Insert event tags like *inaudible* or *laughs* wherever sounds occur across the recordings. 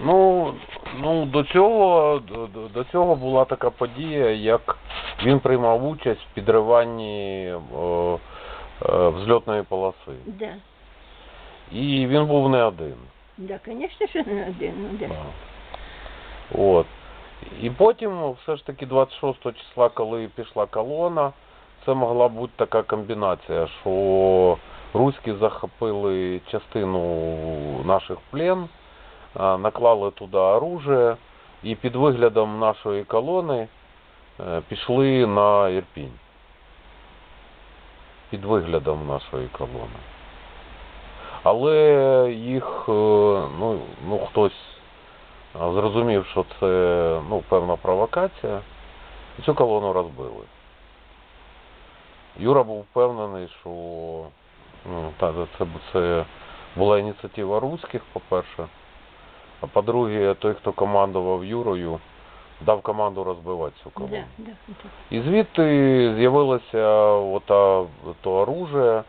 Ну, ну до цього до, до- цього була така подія, як він приймав участь в підриванні о, е, взльотної полоси. Да. І він був не один. Да, звісно, що не один. Ну, да. Да. От. І потім, все ж таки, 26 числа, коли пішла колона, це могла бути така комбінація, що руські захопили частину наших плен, наклали туди оружие і під виглядом нашої колони е, пішли на Ірпінь. Під виглядом нашої колони. Але їх, е, ну, ну хтось зрозумів, що це ну, певна провокація, і цю колону розбили. Юра був впевнений, що ну, це, це була ініціатива руських, по-перше. А по-друге, той, хто командував Юрою, дав команду розбивати цю колону. Да, да, да. І звідти з'явилося ота, то оружие.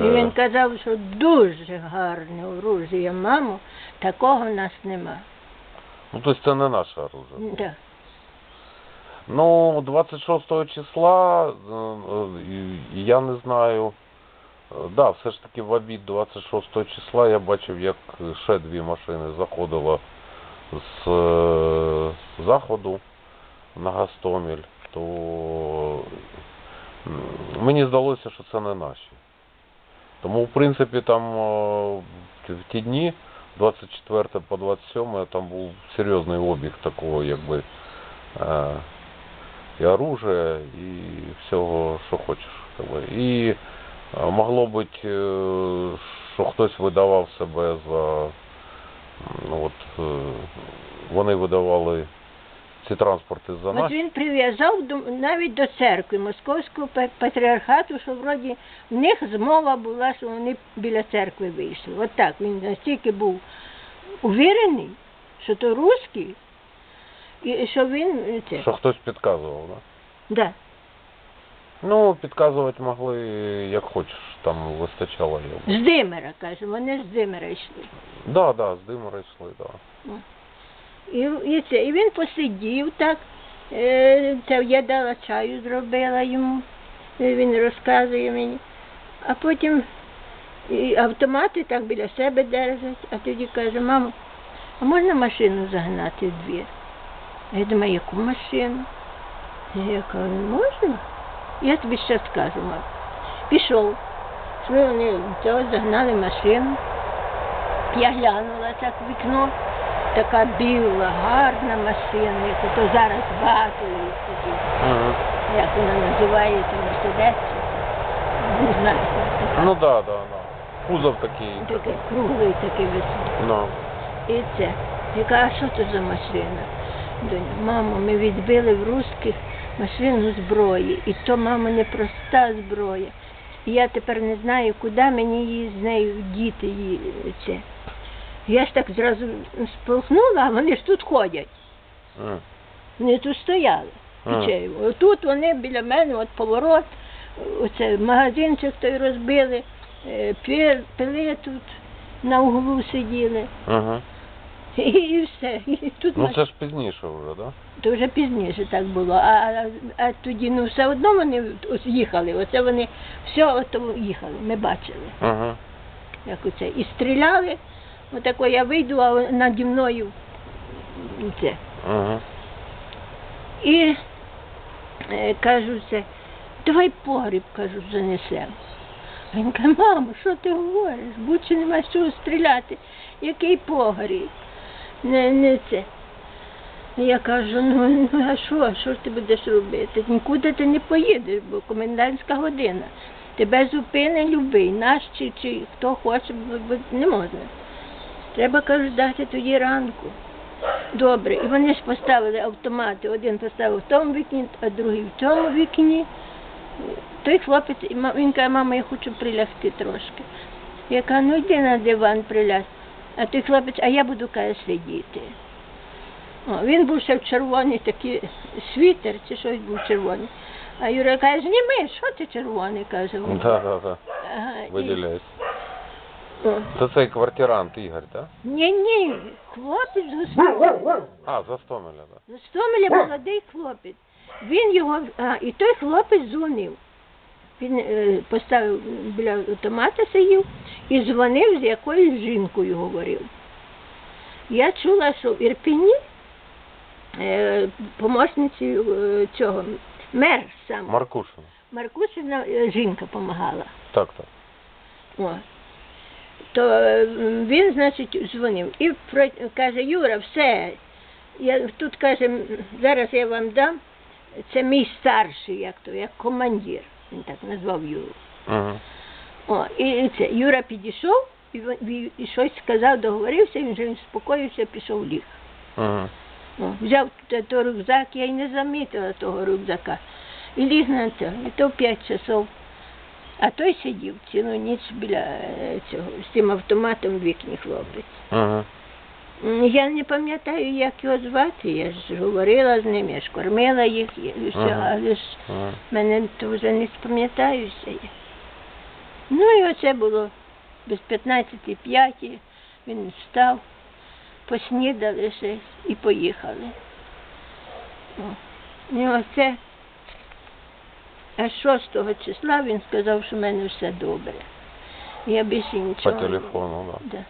І він казав, що дуже гарне оружие, мамо, такого в нас нема. Ну, тобто це не наше оружие. Да. Ну, 26 числа, е, е, я не знаю. Е, Да, все ж таки в обід 26 числа я бачив, як ще дві машини заходило з е, заходу на Гастомель, то мені здалося, що це не наші. Тому, в принципі, там е, в ті дні, 24 по 27, там був серйозний обіг такого, якби. і оружия, і всього, що хочеш. І могло бути, що хтось видавав себе за. Ну, от, е, вони видавали ці транспорти за нас. От він прив'язав до, навіть до церкви Московського патріархату, що вроді в них змова була, що вони біля церкви вийшли. От так він настільки був увірений, що то русський, і що він е, це. Що хтось підказував, да? Да. Ну, підказувати могли як хочеш, там вистачало його. З Димера, каже, вони з Димера йшли. Да, да, з димора йшли, да. І, і, це, і він посидів так, е, це я дала чаю, зробила йому, він розказує мені. А потім і автомати так біля себе держать, а тоді каже, мамо, а можна машину загнати в двір? Я думаю, яку машину? Я кажу, можна? Я тобі ще скажу. Пішов. Пішли вони цього загнали машину. Я глянула так в вікно, така біла, гарна машина, як ото зараз багато. Угу. Як вона називається, Мерседес? Не знаю. Така, Ну да, да, да. Кузов такий. такий круглий, такий високий. Ну. І це. Я кажу, а що це за машина? Доня, мамо, ми відбили в русських машину зброї. І то, мамо, не проста зброя. І я тепер не знаю, куди мені її з нею діти її це. Я ж так зразу сполхнула, а вони ж тут ходять. М. Вони тут стояли. Ага. Печею. Отут вони біля мене, от поворот, оце магазинчик той розбили, е, пили тут на углу сиділи. Угу. І, *laughs* і все. І тут Ну це ж пізніше вже, да? то вже пізніше так було. А, а, а тоді ну все одно вони ось їхали. Оце вони все ото їхали. Ми бачили, Угу. як оце. І стріляли. Отако я вийду, а наді мною це. Угу. І е, кажу це, давай погріб, кажу, занесемо. Він каже, мамо, що ти говориш? Будь нема з чого стріляти. Який погріб? Не, не це. Я кажу, ну, ну а що, що ж ти будеш робити? Нікуди ти не поїдеш, бо комендантська година. Тебе зупини любий, наш чи, чи хто хоче, не можна. Треба, кажу, дати тоді ранку. Добре, і вони ж поставили автомати. Один поставив в тому вікні, а другий в цьому вікні. Той хлопець, він каже, мама, я хочу прилягти трошки. Я кажу, ну йди на диван приляг. А той хлопець, а я буду каже, сидіти. О, він був ще в червоний такий світер, чи щось був червоний. А Юра каже, зніми, що ти червоний, каже. він. Да, да, да. Ага, і- Виділяється. О. Це цей квартирант Ігор, так? Ні, ні, хлопець з Гостомеля. А, з Гостомеля, так. З Гостомеля молодий хлопець. Він його, а, і той хлопець дзвонив. Він е, поставив біля автомата сидів і дзвонив з якоюсь жінкою говорив. Я чула, що в Ірпіні е, помощниці е, цього, мер сам, Маркушин. Маркусівна е, жінка допомагала. Так, так. О. То він, значить, дзвонив і про, каже, Юра, все. Я, тут каже, зараз я вам дам. Це мій старший, як то, як командир. Він так назвав Юру. Угу. О, і, і це Юра підійшов і, і, і щось сказав, договорився, він вже успокоївся, пішов ліг. Угу. О, взяв той, рюкзак, я й не замітила того рюкзака. І ліг на це. І то в п'ять часов. А той сидів цілу ніч біля е, цього, з цим автоматом в вікні хлопець. Угу. Я не пам'ятаю, як його звати. Я ж говорила з ним, я ж кормила їх, і все, Ага. але ж Угу. мене то вже не спам'ятаюся. Ну і оце було без 15 п'яті. Він встав, поснідали ще і поїхали. І оце аж 6 числа він сказав, що в мене все добре. Я більше нічого. не- телефону, да. Да.